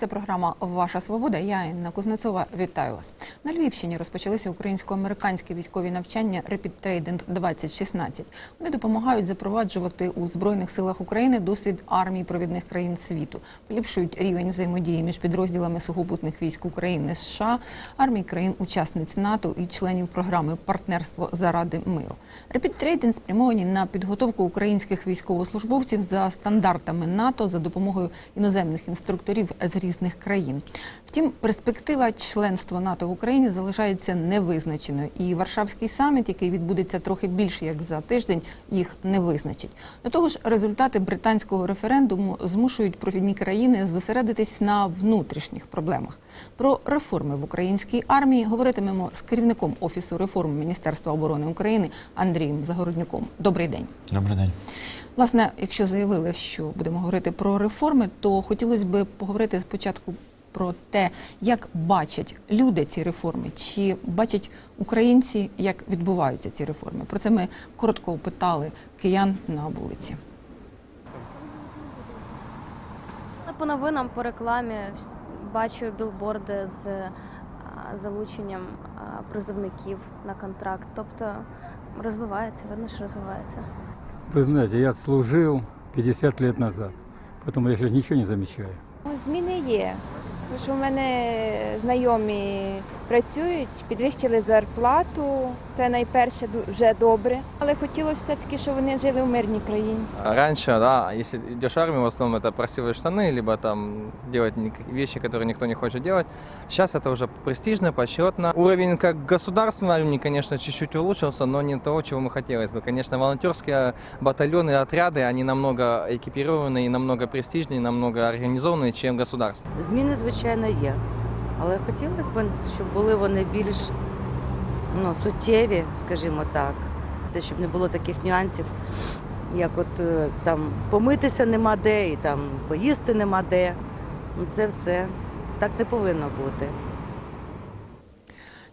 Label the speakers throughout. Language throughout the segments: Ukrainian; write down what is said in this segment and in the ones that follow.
Speaker 1: Це програма Ваша свобода. Я Інна Кузнецова. Вітаю вас. На Львівщині розпочалися українсько-американські військові навчання Rapid Trading 2016. Вони допомагають запроваджувати у збройних силах України досвід армій провідних країн світу, поліпшують рівень взаємодії між підрозділами сухопутних військ України США, армій країн-учасниць НАТО і членів програми Партнерство заради миру. Rapid Trading спрямовані на підготовку українських військовослужбовців за стандартами НАТО за допомогою іноземних інструкторів з різних країн. Втім, перспектива членства НАТО в Україні залишається невизначеною, і Варшавський саміт, який відбудеться трохи більше як за тиждень, їх не визначить. До того ж, результати британського референдуму змушують провідні країни зосередитись на внутрішніх проблемах. Про реформи в українській армії говоритимемо з керівником офісу реформ Міністерства оборони України Андрієм Загороднюком. Добрий день.
Speaker 2: Добрий день.
Speaker 1: Власне, якщо заявили, що будемо говорити про реформи, то хотілося б поговорити спочатку про те, як бачать люди ці реформи, чи бачать українці, як відбуваються ці реформи. Про це ми коротко опитали киян на вулиці.
Speaker 3: Ну, По новинам, по рекламі бачу білборди з залученням призовників на контракт. Тобто розвивається, видно, що розвивається.
Speaker 4: Вы знаете, я служил 50 лет назад, поэтому я сейчас ничего не замечаю.
Speaker 5: Ну, Зміни є. Тому що у мене знайомі працюють, підвищили зарплату. Це найперше ду- вже добре. Але хотілося все-таки, щоб вони жили в мирній країні.
Speaker 6: Раньше, да, если идешь в армию, в основном это красивые штаны, либо там делать ник- вещи, которые никто не хочет делать. Сейчас это уже престижно, почетно. Уровень как государственной армии, конечно, чуть-чуть улучшился, но не того, чего мы хотелось бы. Конечно, волонтерские батальоны, отряды, они намного экипированные, и намного престижнее, намного организованные, чем государство.
Speaker 7: Зміни, звичайно, є. Але хотілося б, щоб були вони більш ну, суттєві, скажімо так. Це щоб не було таких нюансів, як от е, там помитися нема де, і там поїсти нема де. Ну, це все так не повинно бути.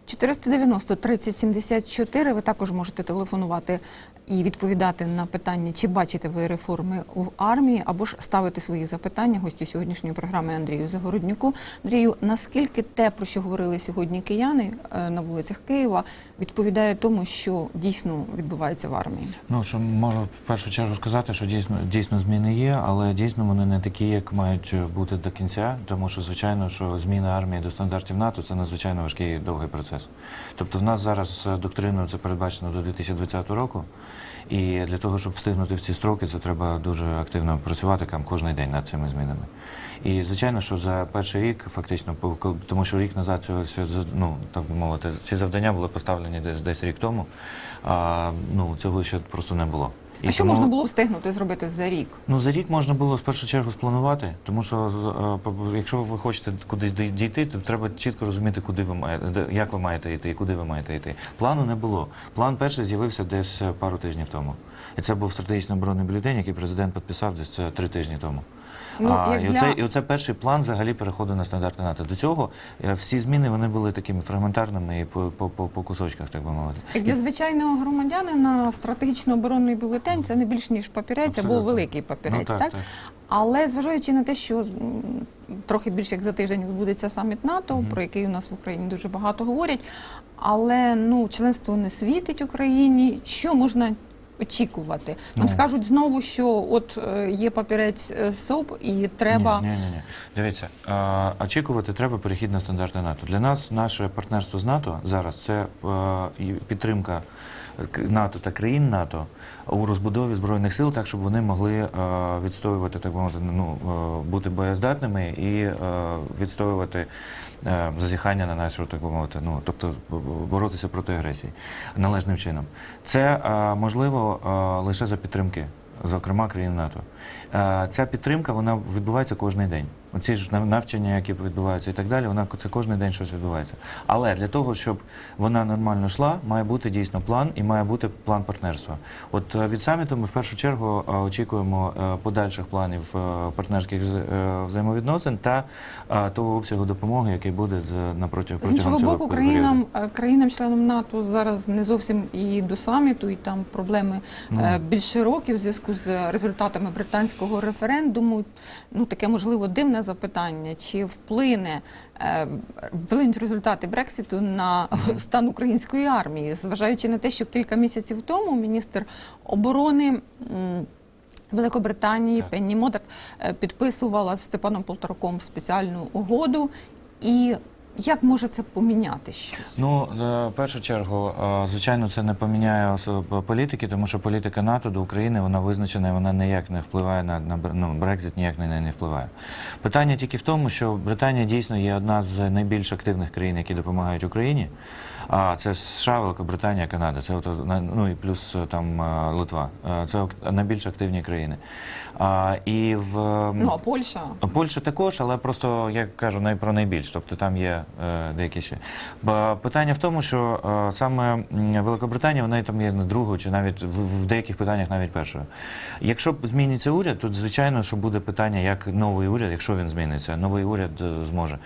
Speaker 1: 490 30 74. Ви також можете телефонувати і відповідати на питання, чи бачите ви реформи в армії, або ж ставити свої запитання гостю сьогоднішньої програми Андрію Загороднюку. Андрію, наскільки те, про що говорили сьогодні кияни е, на вулицях Києва, відповідає тому, що дійсно відбувається в армії?
Speaker 2: Ну що можу в першу чергу сказати, що дійсно дійсно зміни є, але дійсно вони не такі, як мають бути до кінця, тому що звичайно, що зміна армії до стандартів НАТО це надзвичайно важкий і довгий процес. Тобто, в нас зараз е, доктриною це передбачено до 2020 року. І для того, щоб встигнути в ці строки, це треба дуже активно працювати там кожен день над цими змінами. І звичайно, що за перший рік, фактично, тому що рік назад цього ну так би мовити, ці завдання були поставлені десь десь рік тому. А ну цього ще просто не було.
Speaker 1: А що
Speaker 2: тому-
Speaker 1: можна було встигнути зробити за рік?
Speaker 2: Ну за рік можна було в першу чергу спланувати, тому що е, якщо ви хочете кудись дій- дійти, то треба чітко розуміти, куди ви маєте, як ви маєте йти і куди ви маєте йти. Плану не було. План перший з'явився десь е, пару тижнів тому. І це був стратегічний оборонний бюлетень, який президент підписав десь три тижні тому.
Speaker 1: Ну,
Speaker 2: а, і,
Speaker 1: для-
Speaker 2: оце, і оце перший план взагалі переходу на стандарти НАТО. До цього е, всі зміни вони були такими фрагментарними і по, по, по, по кусочках, так би мовити.
Speaker 1: Як для звичайного громадянина стратегічно-оборонний бюлетень це не більш ніж папірець або великий папірець,
Speaker 2: Ну,
Speaker 1: так,
Speaker 2: так, так.
Speaker 1: Але зважаючи на те, що трохи більше як за тиждень відбудеться саміт НАТО, про який у нас в Україні дуже багато говорять, але ну членство не світить Україні. Що можна? Очікувати. Нам
Speaker 2: Ну.
Speaker 1: скажуть знову, що от е, є папірець е, СОП і треба
Speaker 2: Ні, ні, ні. Дивіться, а, очікувати треба перехід на стандарти НАТО. Для нас наше партнерство з НАТО зараз це е, підтримка НАТО та країн НАТО у розбудові збройних сил, так щоб вони могли е, відстоювати так би ну е, бути боєздатними і е, відстоювати зазіхання на нашу так би мовити, ну тобто боротися проти агресії належним чином. Це можливо лише за підтримки зокрема країн НАТО. Ця підтримка вона відбувається кожен день. Оці ж нав- навчання, які відбуваються і так далі, вона це кожен день щось відбувається. Але для того, щоб вона нормально йшла, має бути дійсно план і має бути план партнерства. От е, від саміту ми в першу чергу е, очікуємо е, подальших планів партнерських взаємовідносин та того обсягу допомоги, який буде З протягом
Speaker 1: іншого
Speaker 2: цього
Speaker 1: боку, країнам країнам-членам НАТО зараз не зовсім і до саміту, і там проблеми
Speaker 2: Ну.
Speaker 1: більш широкі в зв'язку з результатами британського референдуму. Ну таке можливо дивне запитання: чи вплине е, вплинуть результати Брекситу на стан української армії, зважаючи на те, що кілька місяців тому міністр оборони. Великобританії
Speaker 2: Так.
Speaker 1: Пенні Модер е, підписувала з Степаном Полтораком спеціальну угоду. І як може це поміняти щось?
Speaker 2: Ну, е, в першу чергу, е, звичайно, це не поміняє політики, тому що політика НАТО до України вона визначена, і вона ніяк не впливає на, на ну, Брекзит, ніяк на неї не впливає. Питання тільки в тому, що Британія дійсно є одна з найбільш активних країн, які допомагають Україні. А це США, Великобританія, Канада. Це от, на- ну і плюс е, там е, Литва. Е, Це найбільш активні країни. А, і в
Speaker 1: Ну а Польща
Speaker 2: Польща також, але просто я кажу най про найбільш, тобто там є е, деякі ще. Бо питання в тому, що е, саме Великобританія вона там є другою, чи навіть в, в деяких питаннях навіть першою. Якщо зміниться уряд, то звичайно, що буде питання, як новий уряд, якщо він зміниться, новий уряд зможе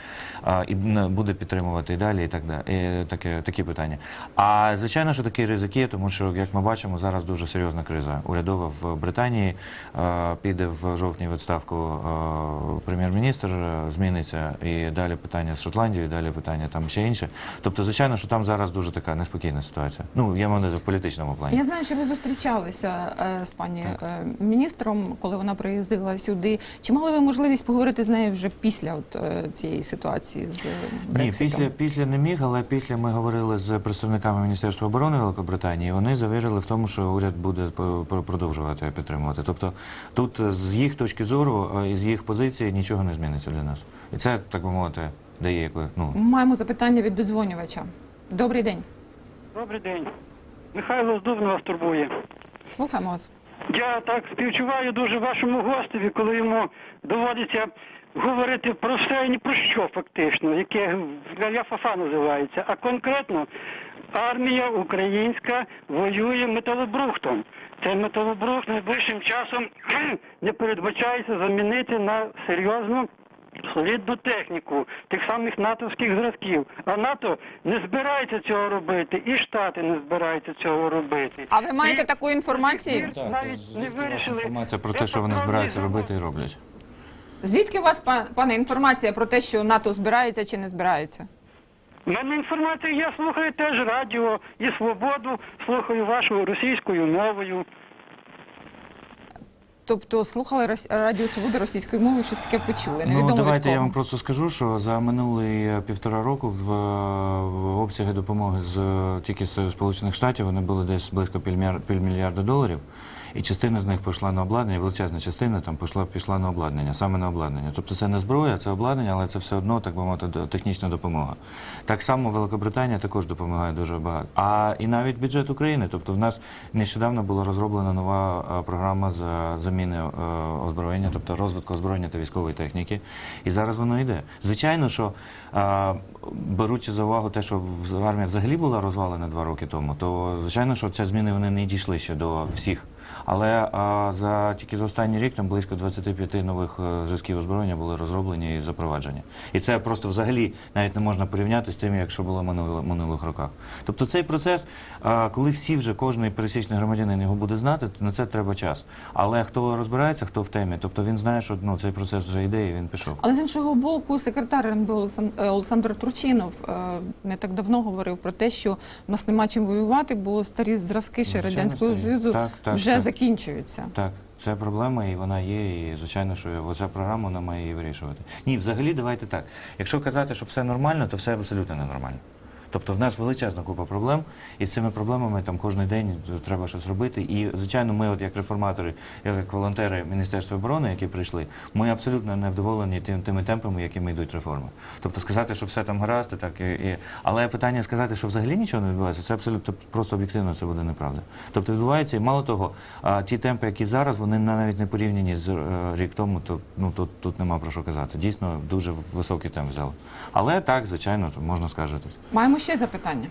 Speaker 2: а, і буде підтримувати і далі, і так далі. І таке такі питання. А звичайно, що такі ризики, є, тому що як ми бачимо, зараз дуже серйозна криза урядова в Британії. Е, Піде в жовтні відставку е, прем'єр-міністр, е, зміниться і далі питання з Шотландією, і далі питання там ще інше. Тобто, звичайно, що там зараз дуже така неспокійна ситуація. Ну я маю в політичному плані.
Speaker 1: Я знаю, що ви зустрічалися з пані е, міністром, коли вона приїздила сюди. Чи мали ви можливість поговорити з нею вже після от, цієї ситуації з е,
Speaker 2: Ні, після, після не міг, але після ми говорили з представниками Міністерства оборони Великобританії. Вони завірили в тому, що уряд буде продовжувати підтримувати. Тобто тут е, з їх точки зору е, і з їх позиції нічого не зміниться для нас. І це, так би мовити, дає яку, ну,
Speaker 1: Маємо запитання від додзвонювача. Добрий день.
Speaker 8: Добрий день. Михайло з Дубна вас турбує.
Speaker 1: Слухаємо вас.
Speaker 8: Я так співчуваю дуже вашому гостеві, коли йому доводиться говорити про все і ні про що фактично, яке ля-фафа називається. А конкретно армія українська воює металобрухтом. Цей металобрухт найближчим часом не передбачається замінити на серйозну солідну техніку тих самих натовських зразків. А НАТО не збирається цього робити, і Штати не збираються цього робити.
Speaker 1: А ви маєте
Speaker 8: І-
Speaker 1: таку інформацію?
Speaker 2: так,
Speaker 8: навіть не вирішили.
Speaker 2: інформація про те, що вони збираються робити і роблять.
Speaker 1: Звідки у вас, па- пане, інформація про те, що НАТО збирається чи не збирається?
Speaker 8: У мене інформація, я слухаю теж радіо і свободу, слухаю вашу російською мовою.
Speaker 1: Тобто слухали Радіо Свободи російською мовою, щось таке почули. Невідомо
Speaker 2: Ну,
Speaker 1: від
Speaker 2: давайте
Speaker 1: кого.
Speaker 2: я вам просто скажу, що за минулий е, півтора року в, е, в обсяги допомоги з е, тільки з Сполучених Штатів вони були десь близько півмільяр- півмільярда доларів. І частина з них пішла на обладнання, величезна частина там пішла, пішла на обладнання, саме на обладнання. Тобто це не зброя, це обладнання, але це все одно, так би мовити, технічна допомога. Так само Великобританія також допомагає дуже багато. А і навіть бюджет України. Тобто в нас нещодавно була розроблена нова е, програма з заміни е, озброєння, тобто розвитку озброєння та військової техніки. І зараз воно йде. Звичайно, що е, беручи за увагу те, що армія взагалі була розвалена два роки тому, то звичайно, що ці зміни вони не дійшли ще до всіх. Але а, за тільки за останній рік там близько 25 нових е, зразків озброєння були розроблені і запроваджені. І це просто взагалі навіть не можна порівняти з тим, як що було в минулих, минулих роках. Тобто цей процес, а, коли всі вже кожний пересічний громадянин його буде знати, то на це треба час. Але хто розбирається, хто в темі, тобто він знає, що ну, цей процес вже йде і він пішов.
Speaker 1: Але з іншого боку, секретар РНБО Олександр, е, Турчинов е, не так давно говорив про те, що в нас нема чим воювати, бо старі зразки ще
Speaker 2: Звичайно,
Speaker 1: радянського союзу вже
Speaker 2: так.
Speaker 1: закінчуються.
Speaker 2: Так, це проблема, і вона є. І звичайно, що оця програма вона має її вирішувати. Ні, взагалі, давайте так. Якщо казати, що все нормально, то все абсолютно ненормально. Тобто в нас величезна купа проблем, і з цими проблемами там кожен день треба щось робити. І звичайно, ми, от як реформатори, як волонтери Міністерства оборони, які прийшли, ми абсолютно не вдоволені тим, тими темпами, якими йдуть реформи. Тобто сказати, що все там гаразд, так і, і... але питання сказати, що взагалі нічого не відбувається, це абсолютно просто об'єктивно це буде неправда. Тобто відбувається, і мало того, а, ті темпи, які зараз, вони навіть не порівняні з е, рік тому, то ну тут, тут нема про що казати. Дійсно, дуже високий темп взяли. Але так, звичайно, можна скаржитись.
Speaker 1: Маємо ще запитання.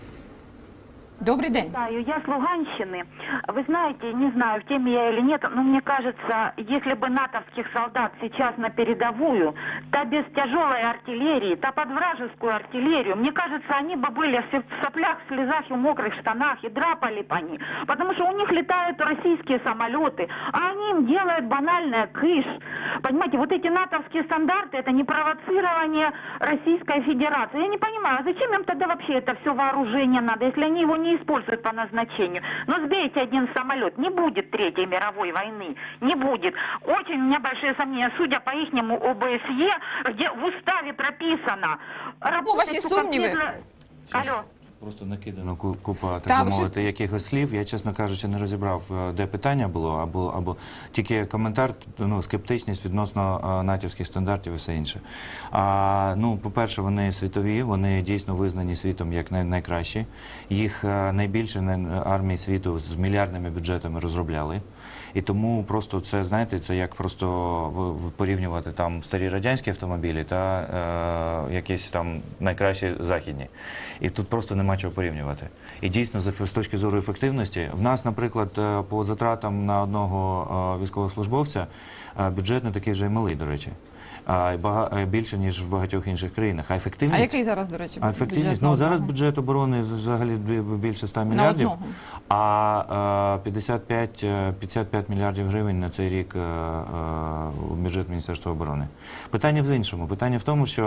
Speaker 1: Добрий день.
Speaker 9: Знаю, я с Луганщины. Вы знаете, не знаю, в теме я или нет, но мне кажется, если бы натовских солдат сейчас на передовую, то без тяжелой артиллерии, то под вражескую артиллерию, мне кажется, они бы были в соплях, в слезах и в мокрых штанах, и драпали бы они. Потому что у них летают российские самолеты, а они им делают банальное кыш. Понимаете, вот эти натовские стандарты, это не провоцирование Российской Федерации. Я не понимаю, а зачем им тогда вообще это все вооружение надо, если они его не используют по назначению? Но сбейте один самолет, не будет Третьей мировой войны, не будет. Очень у меня большие сомнения, судя по ихнему ОБСЕ, где в уставе прописано... работать
Speaker 1: ваши
Speaker 9: только
Speaker 1: сомневы?
Speaker 9: светло- Алло.
Speaker 2: Просто накидано ку- купа, так би мовити,
Speaker 1: щось-
Speaker 2: якихось слів. Я, чесно кажучи, не розібрав, е, де питання було, або, або тільки коментар, ну, скептичність відносно е, натівських стандартів і все інше. А, ну, по-перше, вони світові, вони дійсно визнані світом як най- найкращі. Їх е, найбільше армії світу з мільярдними бюджетами розробляли. І тому просто це, знаєте, це як просто порівнювати там старі радянські автомобілі та е, якісь там найкращі західні. І тут просто нема порівнювати. І дійсно, з з точки зору ефективності, в нас, наприклад, е, по затратам на одного е, військовослужбовця е, бюджет не такий вже й малий, до речі. А й бага- е, більше ніж в багатьох інших країнах. А
Speaker 1: А який зараз, до речі,
Speaker 2: а ефективність?
Speaker 1: бюджет
Speaker 2: Ну зараз бюджет оборони взагалі бі- більше 100 мільярдів.
Speaker 1: одного.
Speaker 2: А е, 55, е, 55 мільярдів гривень на цей рік е, е, у бюджет Міністерства оборони. Питання в іншому. Питання в тому, що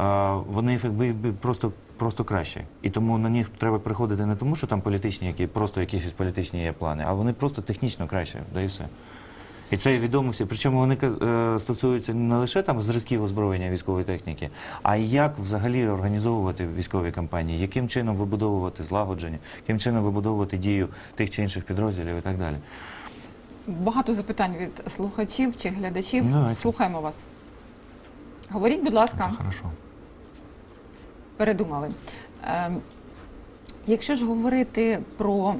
Speaker 2: е, вони ефек- бі- просто, просто кращі. І тому на них треба приходити не тому, що там політичні, які просто якісь політичні є плани, а вони просто технічно краще, да і все. І це відомо всі. Причому вони е, стосуються не лише там зразків озброєння військової техніки, а й як взагалі організовувати військові кампанії, яким чином вибудовувати злагодження, яким чином вибудовувати дію тих чи інших підрозділів і так далі.
Speaker 1: Багато запитань від слухачів чи глядачів.
Speaker 2: Ну, Давайте.
Speaker 1: Слухаємо вас. Говоріть, будь ласка.
Speaker 2: Хорошо.
Speaker 1: передумали. Ем, Якщо ж говорити про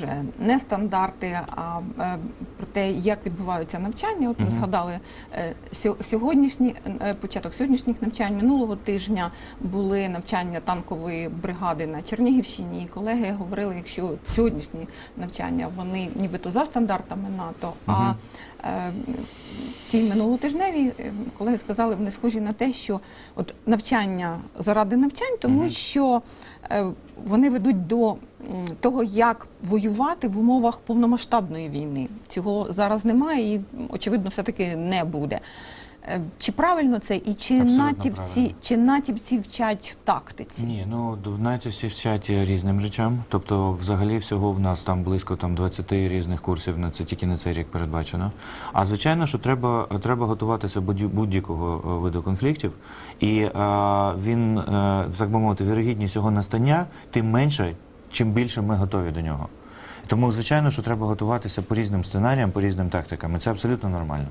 Speaker 1: вже не стандарти, а е, про те, як відбуваються навчання, от ми
Speaker 2: Мгм.
Speaker 1: згадали е, сьогоднішній е, початок сьогоднішніх навчань минулого тижня були навчання танкової бригади на Чернігівщині. І колеги говорили, якщо сьогоднішні навчання вони нібито за стандартами НАТО, а
Speaker 2: Мгм.
Speaker 1: е, ці минулотижневі колеги сказали, вони схожі на те, що от навчання заради навчань, тому
Speaker 2: Мгм.
Speaker 1: що е, вони ведуть до того, як воювати в умовах повномасштабної війни. Цього зараз немає і, очевидно, все-таки не буде. Е, Чи правильно це, і чи
Speaker 2: Абсолютно
Speaker 1: натівці,
Speaker 2: правильно.
Speaker 1: чи натівці вчать тактиці?
Speaker 2: Ні, ну в НАТО вчать різним речам. Тобто, взагалі, всього в нас там близько там 20 різних курсів на це тільки на цей рік передбачено. А звичайно, що треба, треба готуватися будь- будь-якого е, виду конфліктів, і е, він, е, так би мовити, вірогідність його настання тим менше, чим більше ми готові до нього. Тому, звичайно, що треба готуватися по різним сценаріям, по різним тактикам. І це абсолютно нормально.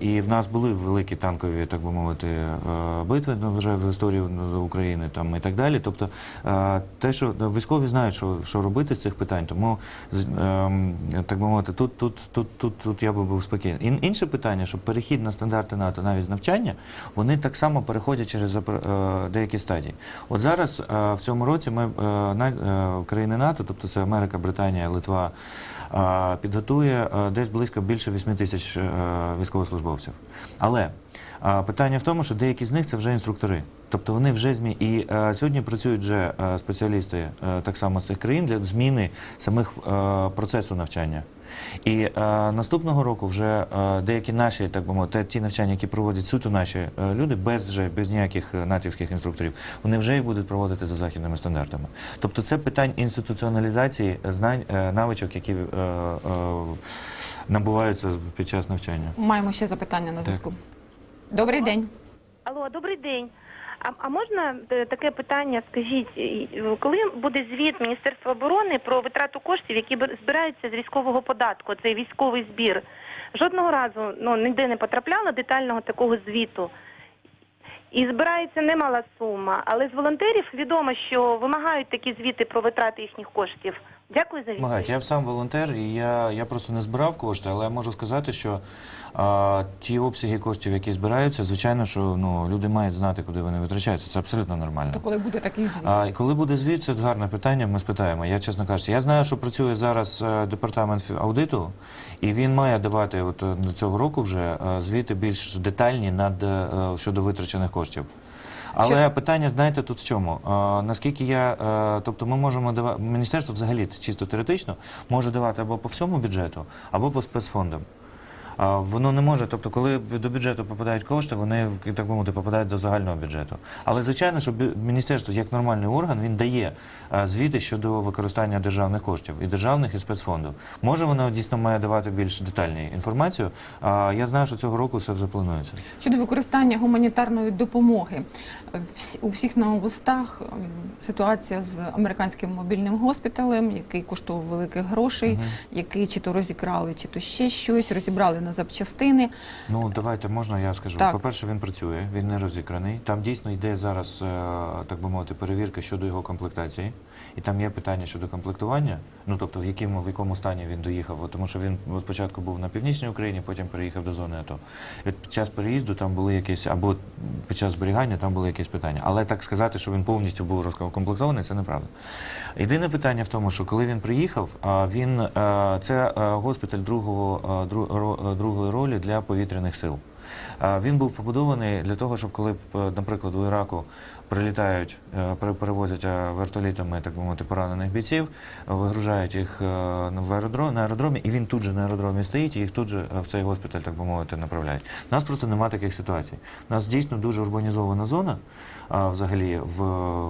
Speaker 2: І в нас були великі танкові, так би мовити, е, битви ну, вже в історії України там і так далі. Тобто, е, те, що ну, військові знають, що, що робити з цих питань, тому ем, так би мовити, тут, тут, тут, тут, тут я би був спокійний. Інше питання, що перехід на стандарти НАТО навіть з навчання, вони так само переходять через е, деякі стадії. От зараз в цьому році ми країни НАТО, тобто це Америка, Британія, Литва, підготує десь близько більше 8 тисяч військовослужбовців. Але питання в тому, що деякі з них це вже інструктори. Тобто вони вже змі... І е, сьогодні працюють вже е, спеціалісти е, так само з цих країн для зміни самих е, процесу навчання. І е, наступного року вже е, деякі наші, так би мовити, ті навчання, які проводять суто наші е, люди, без вже без ніяких е, натівських інструкторів, вони вже їх будуть проводити за західними стандартами. Тобто це питань інституціоналізації знань, е, навичок, які е, е, набуваються під час навчання.
Speaker 1: Маємо ще запитання на зв'язку. Добрий день.
Speaker 10: Алло, добрий день. А, а можна е, таке питання? Скажіть, коли буде звіт Міністерства оборони про витрату коштів, які збираються з військового податку, цей військовий збір? Жодного разу ну ніде не потрапляло детального такого звіту. І збирається немала сума, але з волонтерів відомо, що вимагають такі звіти про витрати їхніх коштів. Дякую за відповідь.
Speaker 2: Я сам волонтер, і я, я просто не збирав кошти, але я можу сказати, що а, ті обсяги коштів, які збираються, звичайно, що ну, люди мають знати, куди вони витрачаються. Це абсолютно нормально.
Speaker 1: То коли буде такий звіт?
Speaker 2: А і коли буде звіт, це гарне питання. Ми спитаємо. Я чесно кажучи, я знаю, що працює зараз е, департамент аудиту, і він має давати от до цього року вже е, звіти більш детальні над е, щодо витрачених коштів. Але питання, знаєте, тут в чому? А, наскільки я, а, тобто ми можемо давати, міністерство взагалі чисто теоретично може давати або по всьому бюджету, або по спецфондам. Воно не може, тобто, коли до бюджету попадають кошти, вони так би мовити попадають до загального бюджету. Але звичайно, що міністерство як нормальний орган він дає звіти щодо використання державних коштів і державних і спецфондів. Може, воно дійсно має давати більш детальні інформацію. А я знаю, що цього року це вже планується.
Speaker 1: Щодо використання гуманітарної допомоги у всіх на устах ем, ситуація з американським мобільним госпіталем, який коштував великих грошей, який чи то розікрали, чи то ще щось, розібрали на запчастини.
Speaker 2: Ну давайте можна я скажу.
Speaker 1: Так.
Speaker 2: По-перше, він працює, він не розікраний. Там дійсно йде зараз, е, так би мовити, перевірка щодо його комплектації. І там є питання щодо комплектування. Ну тобто, в якому в якому стані він доїхав, тому що він спочатку був на північній Україні, потім переїхав до зони АТО. І от під час переїзду там були якісь або під час зберігання там були якісь питання. Але так сказати, що він повністю був розкомплектований, це неправда. Єдине питання в тому, що коли він приїхав, він е, це е, госпіталь другого другої ролі для повітряних сил. Він був побудований для того, щоб коли, е, наприклад, у Іраку прилітають, е, перевозять е, вертолітами, так би мовити, поранених бійців, вигружають їх в аеродром, на аеродромі, і він тут же на аеродромі стоїть, і їх тут же в цей госпіталь, так би мовити, направляють. У нас просто немає таких ситуацій. У нас дійсно дуже урбанізована зона, взагалі в,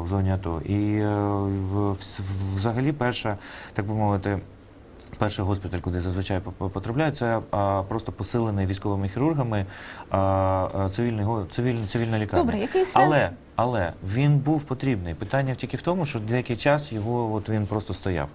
Speaker 2: в зоні АТО. І в- взагалі перша, так би мовити, Перший госпіталь, куди зазвичай потрапляють, це просто посилений військовими хірургами цивільний, го- цивільна лікарня.
Speaker 1: Добре, який сенс?
Speaker 2: Але, але він був потрібний. Питання тільки в тому, що деякий час його от він просто стояв.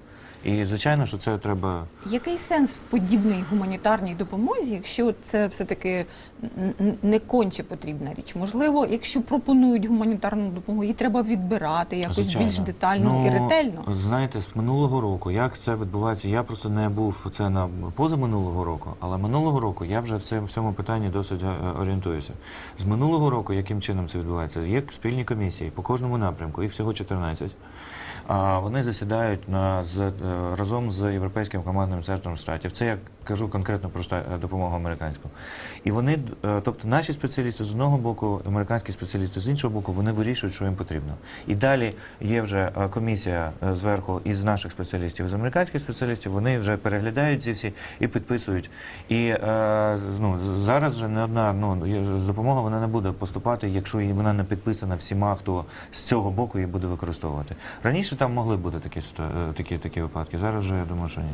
Speaker 2: І звичайно, що це треба.
Speaker 1: Який сенс в подібній гуманітарній допомозі, якщо це все-таки н- н- не конче потрібна річ? Можливо, якщо пропонують гуманітарну допомогу, її треба відбирати якось
Speaker 2: Звичайно.
Speaker 1: більш детально
Speaker 2: ну,
Speaker 1: і ретельно.
Speaker 2: Знаєте, з минулого року, як це відбувається, я просто не був це на позаминулого року, але минулого року я вже в цьому, в цьому питанні досить е, орієнтуюся. З минулого року, яким чином це відбувається? Є спільні комісії по кожному напрямку, їх всього 14. А вони засідають на з разом з європейським командним центром штатів. Це я кажу конкретно про е, допомогу американську. І вони, е, тобто, наші спеціалісти з одного боку, американські спеціалісти з іншого боку, вони вирішують, що їм потрібно. І далі є вже е, комісія е, зверху із наших спеціалістів, із американських спеціалістів. Вони вже переглядають ці всі і підписують. І е, ну, зараз вже не одна ну допомога вона не буде поступати, якщо вона не підписана всіма, хто з цього боку її буде використовувати. Раніше там могли бути такі е, такі, такі випадки. Зараз вже я думаю, що ні.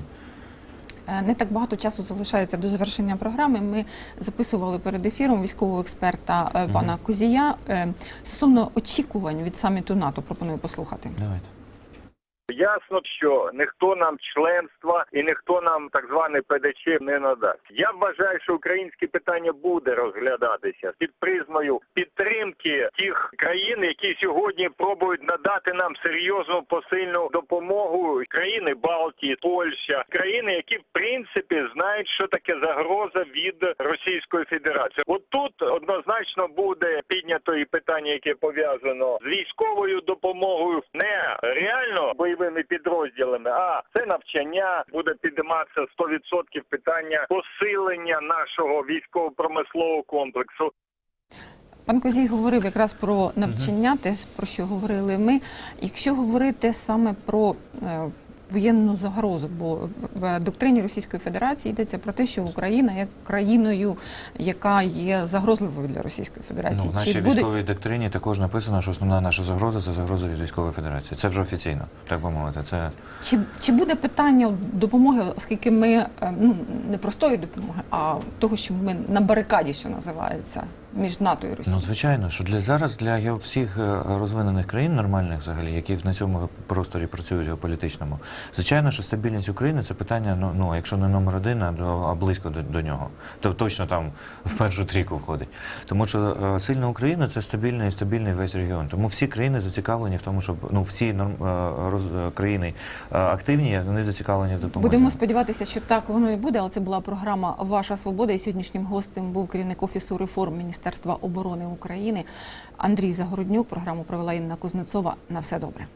Speaker 1: Е, Не так багато часу залишається до завершення програми. Ми записували перед ефіром військового експерта е, пана Козія е, стосовно очікувань від саміту НАТО. Пропоную послухати.
Speaker 2: Давайте.
Speaker 11: Ясно, що ніхто нам членства і ніхто нам так званий ПДЧ не надасть. Я вважаю, що українське питання буде розглядатися під призмою підтримки тих країн, які сьогодні пробують надати нам серйозну посильну допомогу. Країни Балтії, Польща, країни, які в принципі знають, що таке загроза від Російської Федерації. От тут однозначно буде піднято і питання, яке пов'язано з військовою допомогою, не реально бойовими підрозділами, а це навчання буде підніматися 100% питання посилення нашого військово-промислового комплексу.
Speaker 1: Пан Козій говорив якраз про навчання, те, про що говорили ми. Якщо говорити саме про е, воєнну загрозу, бо в- доктрині Російської Федерації йдеться про те, що Україна є країною, яка є загрозливою для Російської Федерації.
Speaker 2: Ну, в нашій
Speaker 1: Чи буде
Speaker 2: військовій доктрині також написано, що основна наша загроза це загроза від військової федерації. Це вже офіційно, так би мовити. Це
Speaker 1: чи, чи буде питання допомоги, оскільки ми е, ну не простої допомоги, а того, що ми на барикаді, що називається, між НАТО і Росією?
Speaker 2: Ну, звичайно, що для зараз для всіх е, розвинених країн, нормальних взагалі, які на цьому просторі працюють геополітичному, звичайно, що стабільність України це питання, ну, ну якщо не номер один, а, близько до, до нього. То точно там в першу трійку входить. Тому що е, сильна Україна це стабільний і стабільний весь регіон. Тому всі країни зацікавлені в тому, щоб ну всі норм, е, роз, країни активні, вони зацікавлені в допомозі.
Speaker 1: Будемо сподіватися, що так воно і буде, але це була програма Ваша свобода. І сьогоднішнім гостем був керівник офісу реформ Міністерства оборони України Андрій Загороднюк. Програму провела Інна Кузнецова. На все добре.